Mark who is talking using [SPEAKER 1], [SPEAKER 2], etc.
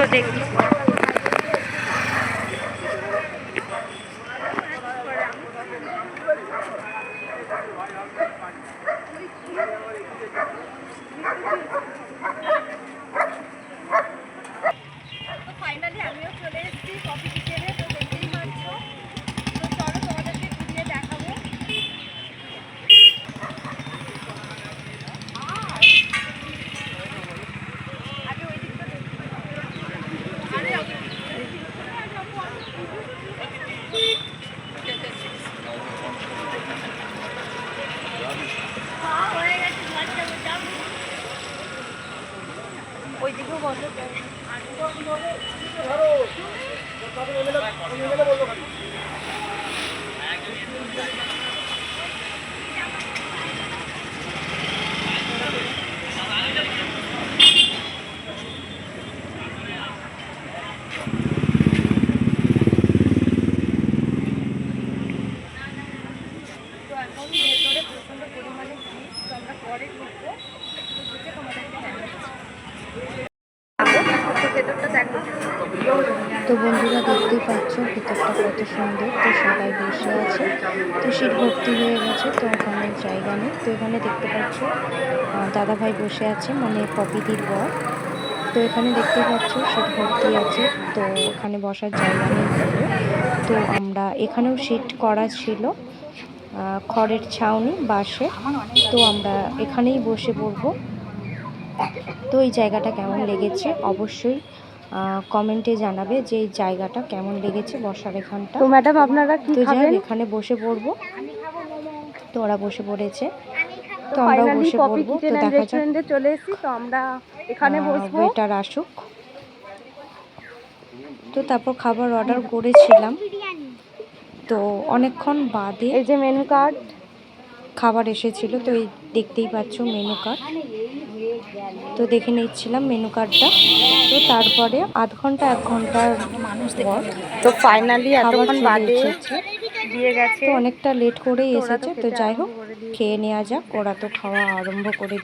[SPEAKER 1] তো দেখি
[SPEAKER 2] তো ফাইনালি আমিও চলে এসেছি কফি কিচেনে তো দেখতেই পাচ্ছ তো চলো তোমাদেরকে ঘুরিয়ে দেখাবো আগে ওই দিকটা দেখি। আরে হ্যাঁ, হয়ে গেছে, ঘরটা যাব। ওই দিকেও বসে তো এখন ভেতরে প্রচণ্ড পরিমাণে ভিড় তো আমরা পরে ঢুকবো তো ঢুকে তোমাদেরকে দেখাচ্ছি তো ভেতরটা দেখো
[SPEAKER 3] তো বন্ধুরা দেখতেই পাচ্ছ, ভিতরটা কত সুন্দর। তো সবাই বসে আছে। তো সিট ভর্তি হয়ে গেছে, তো ওখানে জায়গা নেই। তো এখানে দেখতে পাচ্ছ দাদাভাই বসে আছে মানে পপিদির বর। তো এখানে দেখতে পাচ্ছ সিট ভর্তি আছে, তো ওখানে বসার জায়গা নেই তো আমরা এখানেও সিট করা ছিল খড়ের ছাউনি বাসে তো আমরা এখানেই বসে পড়ব। তো এই জায়গাটা কেমন লেগেছে? অবশ্যই কমেন্টে জানাবে যে এই জায়গাটা কেমন লেগেছে বসার এখানটা।
[SPEAKER 1] তো ম্যাডাম আপনারা কি খাবেন?
[SPEAKER 3] এখানে বসে পড়ব। তো ওরা বসে পড়েছে। তো
[SPEAKER 1] আমরা
[SPEAKER 3] বসে পড়ব। তো দেখা যাক।
[SPEAKER 1] চলে এসেছি তো আমরা এখানে বসবো।
[SPEAKER 3] ওয়েটার আসুক। তো তারপর খাবার অর্ডার করেছিলাম। তো অনেকক্ষণ বাদে
[SPEAKER 1] এই যে মেনু কার্ড
[SPEAKER 3] খাবার এসেছিল তো এই দেখতেই পাচ্ছ মেনু কার্ড তো দেখে নিচ্ছিলাম মেনু কার্ডটা তো তারপরে আধ ঘণ্টা এক ঘণ্টার পর
[SPEAKER 1] তো ফাইনালি এতক্ষণ বাদে দিয়ে গেছে।
[SPEAKER 3] তো অনেকটা লেট করেই এসেছে। তো যাই হোক খেয়ে নেওয়া যাক। ওরা তো খাওয়া আরম্ভ করে